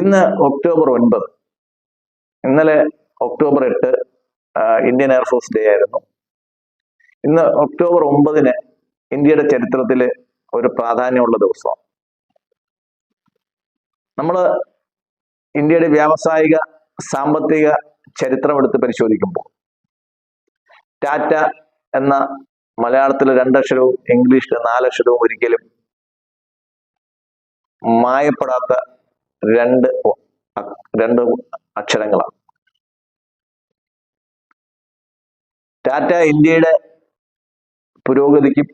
ഇന്ന് ഒക്ടോബർ ഒൻപത്. ഇന്നലെ ഒക്ടോബർ എട്ട് ഇന്ത്യൻ എയർഫോഴ്സ് ഡേ ആയിരുന്നു. ഇന്ന് ഒക്ടോബർ ഒമ്പതിന് ഇന്ത്യയുടെ ചരിത്രത്തിൽ ഒരു പ്രാധാന്യമുള്ള ദിവസമാണ്. നമ്മൾ ഇന്ത്യയുടെ വ്യാവസായിക സാമ്പത്തിക ചരിത്രം എടുത്ത് പരിശോധിക്കുമ്പോൾ ടാറ്റ എന്ന മലയാളത്തിൽ രണ്ടക്ഷരവും ഇംഗ്ലീഷിൽ നാലക്ഷരവും ഒരിക്കലും മായപ്പെടാത്ത രണ്ട് രണ്ട് അക്ഷരങ്ങളാണ്. ടാറ്റ ഇന്ത്യയുടെ പുരോഗതിക്കും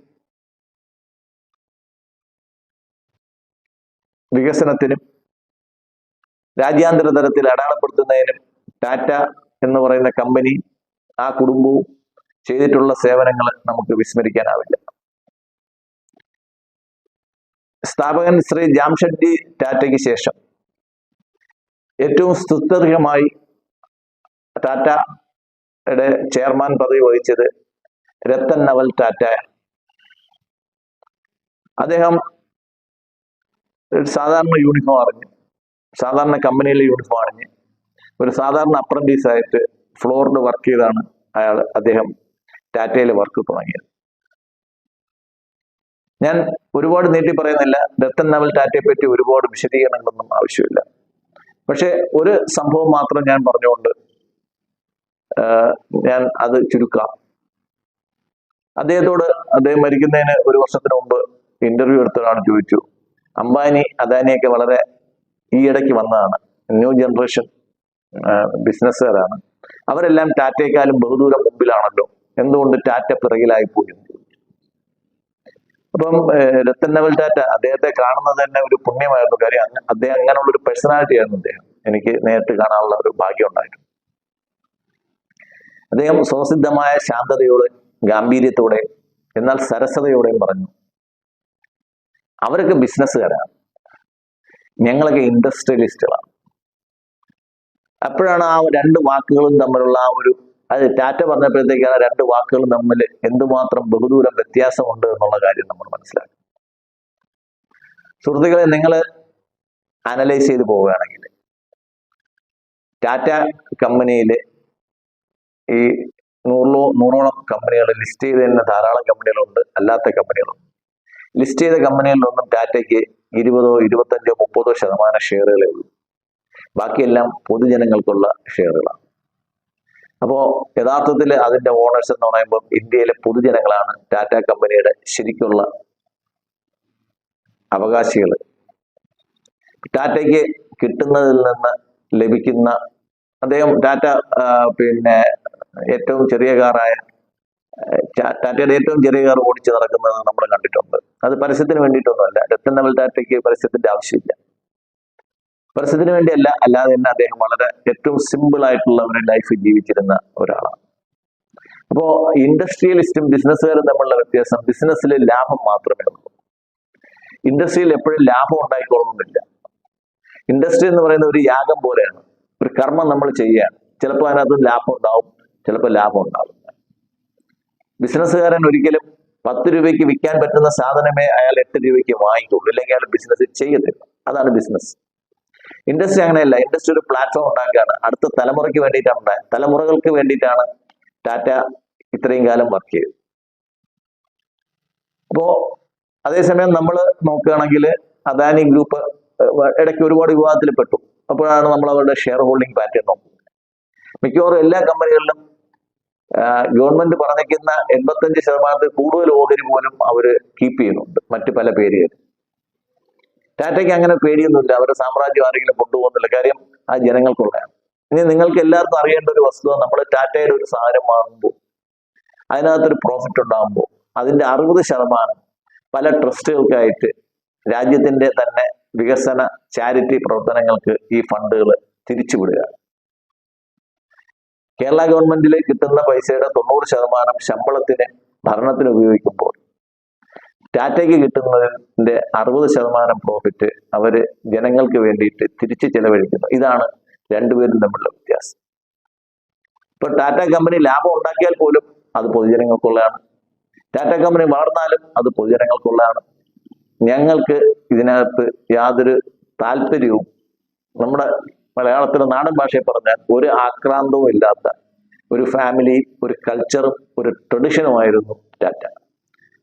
വികസനത്തിനും രാജ്യാന്തര തലത്തിൽ അടയാളപ്പെടുത്തുന്നതിനും ടാറ്റ എന്ന് പറയുന്ന കമ്പനി ആ കുടുംബവും ചെയ്തിട്ടുള്ള സേവനങ്ങൾ നമുക്ക് വിസ്മരിക്കാനാവില്ല. സ്ഥാപകൻ ശ്രീ ജാംഷഡ്ജി ടാറ്റയ്ക്ക് ശേഷം ഏറ്റവും സ്തുത്യർഹമായി ടാറ്റയുടെ ചെയർമാൻ പദവി വഹിച്ചത് രത്തൻ നവൽ ടാറ്റ. അദ്ദേഹം സാധാരണ യൂണിഫോം അറിഞ്ഞ് സാധാരണ കമ്പനിയിലെ യൂണിഫോം അറിഞ്ഞ് ഒരു സാധാരണ അപ്രന്റീസ് ആയിട്ട് ഫ്ലോറിൽ വർക്ക് ചെയ്താണ് അയാൾ അദ്ദേഹം ടാറ്റയിൽ വർക്ക് തുടങ്ങിയത്. ഞാൻ ഒരുപാട് നീട്ടി പറയുന്നില്ല രത്തൻ നവൽ ടാറ്റയെ പറ്റി ഒരുപാട് വിശദീകരണങ്ങളൊന്നും ആവശ്യമില്ല. പക്ഷെ ഒരു സംഭവം മാത്രം ഞാൻ പറഞ്ഞുകൊണ്ട് ഞാൻ അത് ചുരുക്കാം. അദ്ദേഹത്തോട് അദ്ദേഹം മരിക്കുന്നതിന് ഒരു വർഷത്തിന് മുമ്പ് ഇന്റർവ്യൂ എടുത്ത ഒരാൾ ചോദിച്ചു അംബാനി അദാനിയൊക്കെ വളരെ ഈയിടയ്ക്ക് വന്നതാണ്. ന്യൂ ജനറേഷൻ ബിസിനസ്സുകാരാണ്. അവരെല്ലാം ടാറ്റയെക്കാളും ബഹുദൂരം മുമ്പിലാണല്ലോ. എന്തുകൊണ്ട് ടാറ്റ പിറകിലായി പോയിരുന്നു. അപ്പം രത്തൻ നവൽ ടാറ്റ അദ്ദേഹത്തെ കാണുന്നത് തന്നെ ഒരു പുണ്യമായിരുന്നു. കാര്യം അദ്ദേഹം അങ്ങനെയുള്ള ഒരു പേഴ്സണാലിറ്റി ആയിരുന്നു അദ്ദേഹം. എനിക്ക് നേരിട്ട് കാണാനുള്ള ഒരു ഭാഗ്യം ഉണ്ടായിരുന്നു. അദ്ദേഹം സ്വസിദ്ധമായ ശാന്തതയോടെ ഗാംഭീര്യത്തോടെ എന്നാൽ സരസതയോടെയും പറഞ്ഞു അവരൊക്കെ ബിസിനസ്സുകാരാണ് ഞങ്ങളൊക്കെ ഇൻഡസ്ട്രിയലിസ്റ്റുകളാണ് അപ്പോഴാണ് ആ രണ്ട് വാക്കുകളും തമ്മിലുള്ള ആ ഒരു അത് ടാറ്റ പറഞ്ഞപ്പോഴത്തേക്കാണ് ആ രണ്ട് വാക്കുകൾ തമ്മിൽ എന്തുമാത്രം ബഹുദൂരം വ്യത്യാസമുണ്ട് എന്നുള്ള കാര്യം നമ്മൾ മനസ്സിലാക്കും സുഹൃത്തുക്കളെ നിങ്ങൾ അനലൈസ് ചെയ്ത് പോവുകയാണെങ്കിൽ ടാറ്റ കമ്പനിയിൽ ഈ നൂറിലോ നൂറോളം കമ്പനികൾ ലിസ്റ്റ് ചെയ്ത് തന്നെ ധാരാളം കമ്പനികളുണ്ട് അല്ലാത്ത കമ്പനികളുണ്ട്. ലിസ്റ്റ് ചെയ്ത കമ്പനികളിലൊന്നും ടാറ്റയ്ക്ക് ഇരുപതോ ഇരുപത്തഞ്ചോ മുപ്പതോ ശതമാനം ഷെയറുകളേ ഉള്ളൂ. ബാക്കിയെല്ലാം പൊതുജനങ്ങൾക്കുള്ള ഷെയറുകളാണ്. അപ്പോൾ യഥാർത്ഥത്തിൽ അതിന്റെ ഓണേഴ്സ് എന്ന് പറയുമ്പോൾ ഇന്ത്യയിലെ പൊതുജനങ്ങളാണ് ടാറ്റ കമ്പനിയുടെ ശരിക്കുള്ള അവകാശികൾ. ടാറ്റയ്ക്ക് കിട്ടുന്നതിൽ നിന്ന് ലഭിക്കുന്ന അദ്ദേഹം ടാറ്റ പിന്നെ ഏറ്റവും ചെറിയ കാറായ ടാറ്റയുടെ ഏറ്റവും ചെറിയ കാർ ഓടിച്ച് നടക്കുന്നത് നമ്മൾ കണ്ടിട്ടുണ്ട്. അത് പരസ്യത്തിന് വേണ്ടിയിട്ടൊന്നുമല്ല. രത്തൻ നമ്മൾ ടാറ്റയ്ക്ക് പരസ്യത്തിന്റെ ആവശ്യമില്ല. പരസ്യത്തിന് വേണ്ടിയല്ല അല്ലാതെ തന്നെ അദ്ദേഹം വളരെ ഏറ്റവും സിമ്പിൾ ആയിട്ടുള്ള ഒരു ലൈഫ് ജീവിച്ചിരുന്ന ഒരാളാണ്. അപ്പോ ഇൻഡസ്ട്രിയലിസ്റ്റും ബിസിനസ്സുകാരും തമ്മിലുള്ള വ്യത്യാസം ബിസിനസ്സിൽ ലാഭം മാത്രമേ ഉള്ളൂ. ഇൻഡസ്ട്രിയിൽ എപ്പോഴും ലാഭം ഉണ്ടായിക്കൊള്ളുന്നില്ല ഇൻഡസ്ട്രി എന്ന് പറയുന്ന ഒരു യാഗം പോലെയാണ്. ഒരു കർമ്മം നമ്മൾ ചെയ്യുകയാണ്. ചിലപ്പോൾ അതിനകത്ത് ലാഭം ഉണ്ടാവും ചിലപ്പോൾ ലാഭം ഉണ്ടാവും ബിസിനസ്സുകാരൻ ഒരിക്കലും പത്ത് രൂപയ്ക്ക് വിൽക്കാൻ പറ്റുന്ന സാധനമേ അയാൾ എട്ട് രൂപയ്ക്ക് വാങ്ങിക്കുള്ളൂ ഇല്ലെങ്കിൽ അയാൾ ബിസിനസ് ചെയ്യത്തില്ല. അതാണ് ബിസിനസ് ഇൻഡസ്ട്രി അങ്ങനെയല്ല. ഇൻഡസ്ട്രി ഒരു പ്ലാറ്റ്ഫോം ഉണ്ടാക്കുകയാണ്. അടുത്ത തലമുറയ്ക്ക് വേണ്ടിയിട്ടാണ് ഉണ്ടായത്. തലമുറകൾക്ക് വേണ്ടിയിട്ടാണ് ടാറ്റ ഇത്രയും കാലം വർക്ക് ചെയ്തത്. അപ്പോ അതേസമയം നമ്മൾ നോക്കുകയാണെങ്കിൽ അദാനി ഗ്രൂപ്പ് ഇടയ്ക്ക് ഒരുപാട് വിവാദത്തിൽ പെട്ടു അപ്പോഴാണ് നമ്മൾ അവരുടെ ഷെയർ ഹോൾഡിംഗ് പാറ്റേൺ നോക്കുന്നത്. മിക്കവാറും എല്ലാ കമ്പനികളിലും ഗവൺമെന്റ് പറഞ്ഞിരിക്കുന്ന എൺപത്തഞ്ച് ശതമാനത്തിൽ കൂടുതൽ ഓഹരി പോലും അവർ കീപ്പ് ചെയ്യുന്നുണ്ട്. മറ്റ് പല പേരുകൾ ടാറ്റയ്ക്ക് അങ്ങനെ പേടിയൊന്നുമില്ല. അവരുടെ സാമ്രാജ്യം ആരെങ്കിലും കൊണ്ടുപോകുന്നില്ല. കാര്യം ആ ജനങ്ങൾക്കുള്ളതാണ്. ഇനി നിങ്ങൾക്ക് എല്ലാവർക്കും അറിയേണ്ട ഒരു വസ്തുത നമ്മൾ ടാറ്റയുടെ ഒരു സാധനം വാങ്ങുമ്പോൾ അതിനകത്തൊരു പ്രോഫിറ്റ് ഉണ്ടാകുമ്പോൾ അതിന്റെ അറുപത് ശതമാനം പല ട്രസ്റ്റുകൾക്കായിട്ട് രാജ്യത്തിന്റെ തന്നെ വികസന ചാരിറ്റി പ്രവർത്തനങ്ങൾക്ക് ഈ ഫണ്ടുകൾ തിരിച്ചുവിടുക. കേരള ഗവൺമെന്റിൽ കിട്ടുന്ന പൈസയുടെ തൊണ്ണൂറ് ശതമാനം ശമ്പളത്തിന് ഭരണത്തിന് ഉപയോഗിക്കുമ്പോൾ ടാറ്റയ്ക്ക് കിട്ടുന്നതിന്റെ അറുപത് ശതമാനം പ്രോഫിറ്റ് അവർ ജനങ്ങൾക്ക് വേണ്ടിയിട്ട് തിരിച്ച് ചെലവഴിക്കുന്നു. ഇതാണ് രണ്ടുപേരും തമ്മിലുള്ള വ്യത്യാസം. ഇപ്പൊ ടാറ്റ കമ്പനി ലാഭം ഉണ്ടാക്കിയാൽ പോലും അത് പൊതുജനങ്ങൾക്കുള്ളതാണ്. ടാറ്റ കമ്പനി വളർന്നാലും അത് പൊതുജനങ്ങൾക്കുള്ളതാണ്. ഞങ്ങൾക്ക് ഇതിനകത്ത് യാതൊരു താല്പര്യവും നമ്മുടെ മലയാളത്തിലെ നാടൻ ഭാഷയിൽ പറഞ്ഞാൽ ഒരു ആക്രാന്തവും ഇല്ലാത്ത ഒരു ഫാമിലി ഒരു കൾച്ചറും ഒരു ട്രഡീഷനുമായിരുന്നു ടാറ്റ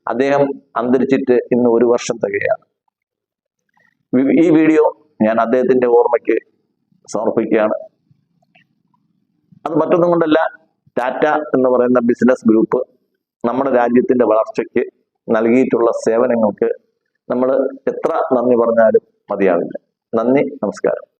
അദ്ദേഹം അന്തരിച്ചിട്ട് ഇന്ന് ഒരു വർഷം തികയാണ്. ഈ വീഡിയോ ഞാൻ അദ്ദേഹത്തിന്റെ ഓർമ്മയ്ക്ക് സമർപ്പിക്കുകയാണ്. അത് മറ്റൊന്നും കൊണ്ടല്ല ടാറ്റ എന്ന് പറയുന്ന ബിസിനസ് ഗ്രൂപ്പ് നമ്മുടെ രാജ്യത്തിന്റെ വളർച്ചയ്ക്ക് നൽകിയിട്ടുള്ള സേവനങ്ങൾക്ക് നമ്മൾ എത്ര നന്ദി പറഞ്ഞാലും മതിയാവില്ല. നന്ദി നമസ്കാരം.